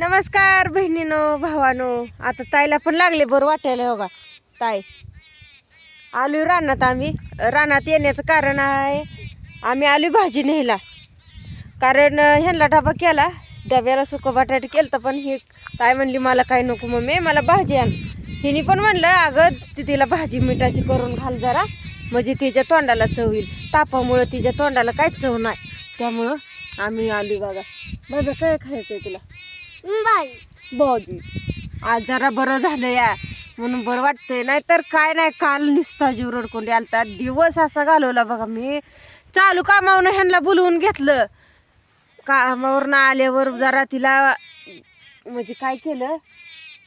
नमस्कार बहिणीनो भावानो. आता ताईला पण लागले बरं वाटायला हो का? ताई आलो रानात आम्ही. रानात येण्याचं कारण आहे आम्ही आलो भाजी नेला कारण ह्यांना डबा केला. डब्याला सुकं बटाटे केलं तर पण ही ताई म्हणली मला काय नको मम्मी मला भाजी आण. हिने पण म्हणलं अगं ती तिला भाजी मिठाची करून घाल जरा. म्हणजे तिच्या तोंडाला चव येईल. तापामुळं तिच्या तोंडाला काहीच चव नाही. त्यामुळं आम्ही आली बघा. बघा काय खायचं आहे तुला? भाऊजी आज जरा बरं झालं या. म्हणून बरं वाटतंय. नाहीतर काय नाही काल निसता जीव रडकोंडी आलता. दिवस असा घालवला बघा मी. चालू कामावून ह्यांना बोलवून घेतलं. कामावरनं आल्यावर जरा तिला म्हणजे काय केलं?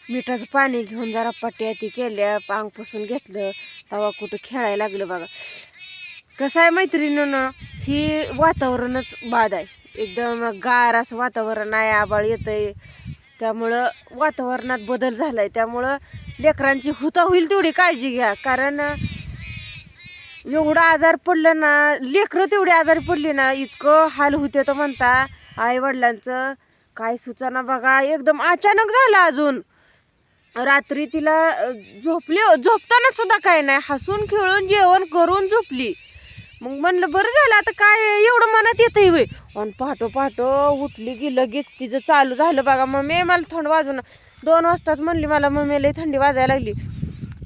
मिठाचं पाणी घेऊन जरा पट्या ती केल्या पांग पुसून घेतलं. तवा कुठं खेळायला लागलं बघा. कसं आहे मैत्रिणीनं ही वातावरणच बाद आहे. एकदम गार असं वातावरण आहे आबाळ येतंय. त्यामुळं वातावरणात बदल झालाय. त्यामुळं लेकरांची हुता होईल तेवढी काळजी घ्या. कारण एवढं आजार पडलं ना लेकरं तेवढी आजारी पडली ना इतकं हाल होते तर म्हणता आई वडिलांचं काय सुचाना बघा. एकदम अचानक झालं अजून. रात्री तिला झोपली झोपताना सुद्धा काय नाही. हसून खेळून जेवण करून झोपली. मग म्हणलं बरं झालं आता काय एवढं मनात येतंय वय आणि पहाटो पहाटो उठली की लगेच तिचं चालू झालं बघा. मम्मी मला थंड वाजून दोन वाजताच म्हणली मला मम्मी लई थंडी वाजायला लागली.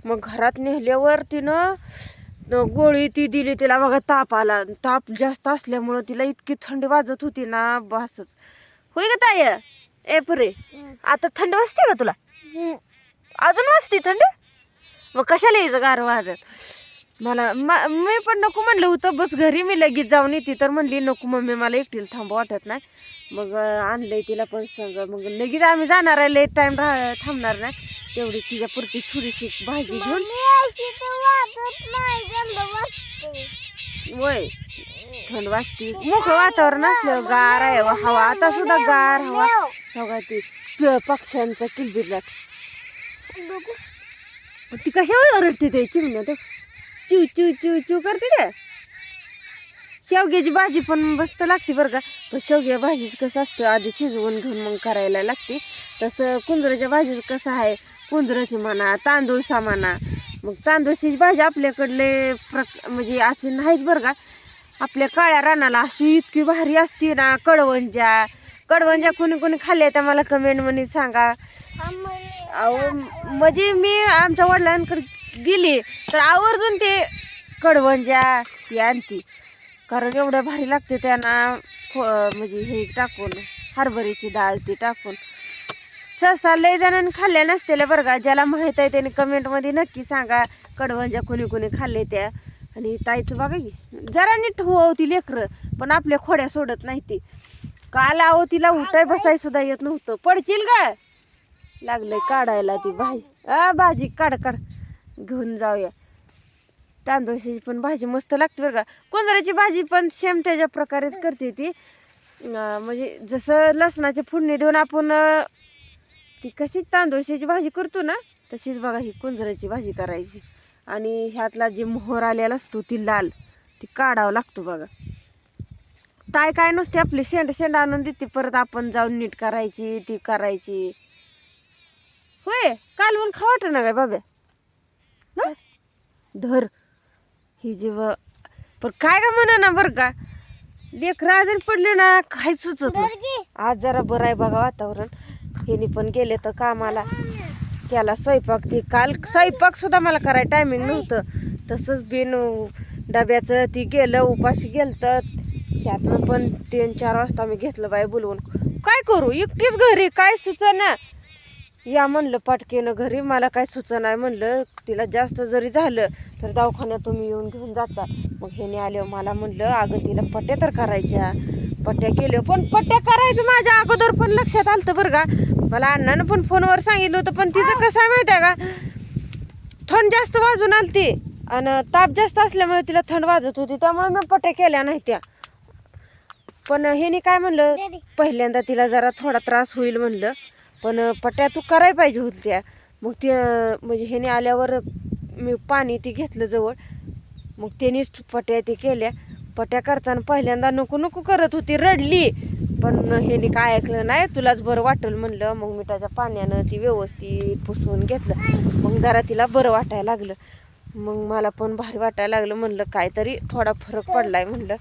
मग घरात नेल्यावर तिनं गोळी ती दिली तिला. बघा ताप आला. ताप जास्त असल्यामुळं तिला इतकी थंडी वाजत होती ना बसच. होय का ताय ए पुरे आता थंड वाजते का तुला? अजून वाजते थंड? मग कशाला यायचं गार वाजत मला म- मी पण नको म्हणलं होतं बस घरी मी लगेच जाऊन येते. तर म्हणली नको मम्मी मला एकटीला थांबा वाटत नाही. मग आणलंय तिला पण संग. मग लगेच आम्ही जाणार आहे लेट टाइम राह थांबणार नाही. तेवढी तिच्या पुरती थोडीशी भाजी घेऊन. वय थंड वाजती. मोकळं वातावरण असलं गार आहे व हवा आता सुद्धा गार हवा. बघा ती पक्ष्यांचा किलबिलाट. ती कशावर ओरडते ते चिमण्या ते चू चू चू चू करते ते शेवग्याची भाजी पण मस्त लागते बरं का. पण शेवग्या भाजीच कसं असतं आधी शिजवून घेऊन मग करायला लागते. तसं कुंजराच्या भाजीचं कसं आहे कुंजराची म्हणा तांदूळसा म्हणा मग तांदूळची भाजी आपल्याकडले प्रक म्हणजे अशी नाहीच बरं का. आपल्या काळ्या रानाला अशी इतकी भारी असते ना कडवंजा कडवंजा कोणी कोणी खाल्ल्या त्या मला कमेंटमध्ये सांगा. अहो म्हणजे मी आमच्या वडिलांकडे गेली तर आवर्जून ते कडवंजा ती आणती. कारण एवढं भारी लागते त्यांना खो- म्हणजे हे टाकून हरभरीची डाळ ती टाकून. सहसा लय जणांनी खाल्ल्या नसतेल्या बरं का. ज्याला माहीत आहे त्याने कमेंटमध्ये नक्की सांगा कडवंजा कोणी कोणी खाल्ले त्या. आणि ताईचं बघा की जरा नीट होती लेकरं पण आपल्या खोड्या सोडत नाही ती. काल आहो तिला उठाय बसाय सुद्धा येत नव्हतं. पडशील का? लागलंय काढायला ती भाजी. आ भाजी काढ काढ. घेऊन जाऊया. तांदूळशी पण भाजी मस्त लागते बरं का. कोंदऱ्याची भाजी पण सेम त्याच्या प्रकारेच करते ती. म्हणजे जसं लसणाची फोडणी देऊन आपण ती कशी तांदूळशीची भाजी करतो ना तशीच बघा ही कुंजराची भाजी करायची. आणि ह्यातला जे मोहर आलेला असतो ती लाल ती काढावं लागतो बघा. ताय काय नसते आपली शेंड शेंड आणून देते परत आपण जाऊन नीट करायची ती करायची. होय कालवण खावाट ना काय बाब्या? ना? धर. ही जेव्हा पण काय का म्हणा ना बरं का? लेकरं आजारी पडले ना काहीच सुचत नाही. आज जरा बरं आहे बघा वातावरण. हेनी पण गेले तर कामाला. केला स्वयंपाक ती काल स्वयंपाक सुद्धा मला करायला टायमिंग नव्हतं. तसंच बिन डब्याचं ती गेलं उपाशी गेलं तर त्यातनं पण तीन चार वाजता मी घेतलं बाई बोलवून. काय करू? एकटीच घरी काय सुचना? या म्हणलं पटकेनं घरी मला काय सुचना म्हणलं. तिला जास्त जरी झालं तर दवाखान्यात तुम्ही येऊन घेऊन जाता. मग ह्याने आले मला म्हणलं अगं तिला पट्ट्या तर करायच्या. पट्ट्या केल्या पण पट्ट्या करायचं माझ्या अगोदर पण लक्षात आलं बरं का. मला अण्णानं पण फोनवर सांगितलं होतं पण तिचं कसं आहे माहिती आहे का? थंड जास्त वाजून आलती. आणि ताप जास्त असल्यामुळे तिला थंड वाजत होती त्यामुळे मी पट्ट्या केल्या नाही त्या. पण ह्याने काय म्हणलं पहिल्यांदा तिला जरा थोडा त्रास होईल म्हणलं. पण पट्ट्या तू करायला पाहिजे होत्या. मग ते म्हणजे ह्याने आल्यावर मी पाणी ती घेतलं जवळ. मग त्यानेच पट्ट्या ते केल्या. पट्या करताना पहिल्यांदा नको नको करत होती रडली. पण ह्याने काय ऐकलं नाही तुलाच बरं वाटेल म्हणलं. मग मी त्याच्या पाण्यानं ती व्यवस्थित पुसवून घेतलं. मग जरा तिला बरं वाटायला लागलं. मग मला पण भारी वाटायला लागलं. म्हणलं काहीतरी थोडा फरक पडलाय म्हणलं.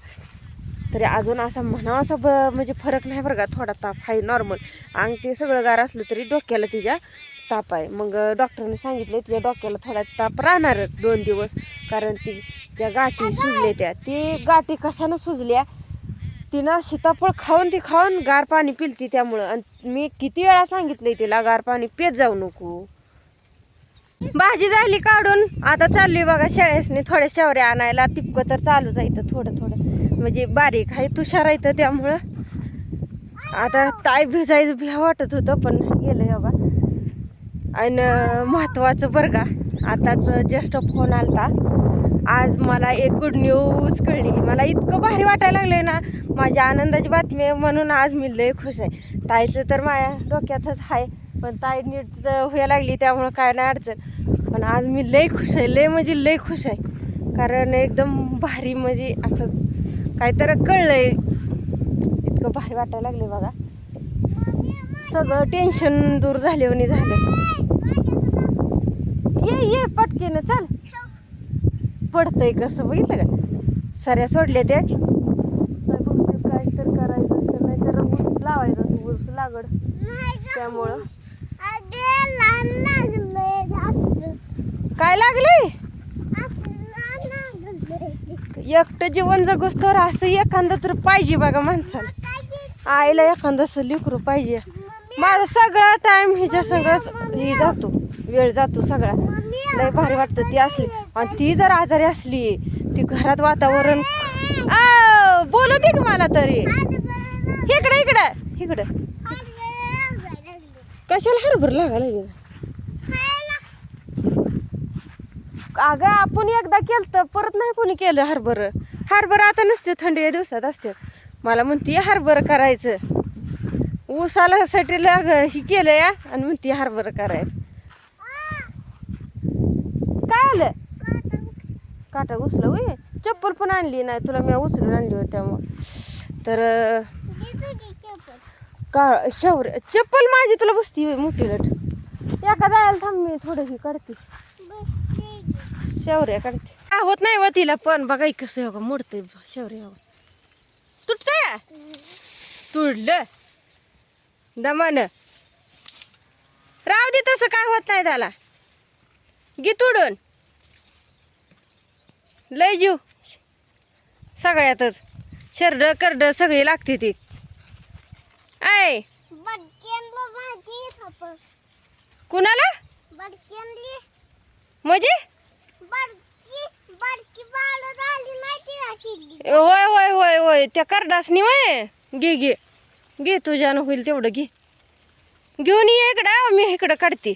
तरी अजून असा म्हणावा असा ब म्हणजे फरक नाही बरं का थोडा ताप आहे नॉर्मल अंग ते सगळं गार असलं तरी डोक्याला तिच्या ताप आहे. मग डॉक्टरने सांगितलं तिच्या डोक्याला थोडा ताप राहणारच दोन दिवस. कारण ती ज्या गाठी सुजल्या त्या ती गाठी कशानं सुजल्या? तिनं सीताफळ खाऊन ती खाऊन गार पाणी पिलती त्यामुळं. आणि मी किती वेळा सांगितलंय तिला गार पाणी पेत जाऊ नको. भाजी झाली काढून. आता चालली बघा शाळेसने थोड्या शेवऱ्या आणायला. टिपकं तर चालूच आहे इथं थोडं थोडं. म्हणजे बारीक आहे तुषार आहे तर त्यामुळं आता ताय भिजायचं भ्या वाटत होतं पण गेलं बाबा. आणि महत्त्वाचं बरं का आताच जस्ट फोन आलता. आज मला एक गुड न्यूज कळली. मला इतकं भारी वाटायला लागलं ना माझ्या आनंदाची बातमी आहे म्हणून आज मी लय खुश आहे. ताईचं तर माझ्या डोक्यातच आहे पण ताई नीट व्हायला लागली त्यामुळं काय नाही अडचण. पण आज मी लय खुश आहे लय म्हणजे लय खुश आहे. कारण एकदम भारी म्हणजे असं काहीतरी कळलंय. इतकं भारी वाटायला लागले बघा. सगळं टेन्शन दूर झाल्यावानी झालं. ये ये पटकेनं चाल. पडतंय कसं बघितलं का? सऱ्या सोडल्या त्या. काय तर करायचं असतं नाही तर ऊस लावायचं ऊस लागड. त्यामुळं. काय लागले एकटं जीवन जगोस तर असं एखादं तर पाहिजे बघा माणसाला. आईला एखादं असं लिकरू पाहिजे. माझा सगळा टाईम हिच्या सगळं हे जातो. वेळ जातो सगळा. लय भारी वाटतं ती असली. आणि ती जर आजारी असली ती घरात वातावरण आ, बोलू दे मला तरी. इकडं इकडं इकडं. कशाला हरभर लागायला लागली? अगं आपण एकदा केलं तर परत नाही कोणी केलं हरभर. हरभर आता नसते थंडी या दिवसात असते. मला म्हणते हरभर करायचं. ऊसाला साठी लाग ही केलं या आणि म्हणते हरभर करायचं. काय आलं? काटा घुसला होय? चप्पल पण आणली नाही तुला मी उचलून आणली होती त्यामुळं. तर का शवर चप्पल माझी तुला बसती मोठी लट. एका जायला थांब मी थोडं ही काढते शेवऱ्या काढते काय होत नाही व तिला पण बघा कसं हो मोडतंय शेवऱ्या तुटतंय? तुडलं दमान. राहू दे तसं काय होत नाही त्याला. घे तुडून. लय जीव. सगळ्यातच. शरड करड सगळी लागते ती. आय कुणाला? म्हणजे? होय होय होय होय. त्या करडासनी वय घे घे. घे तुझ्यानं होईल तेवढं घे. घेऊन ये इकडं. मी इकडं काढते.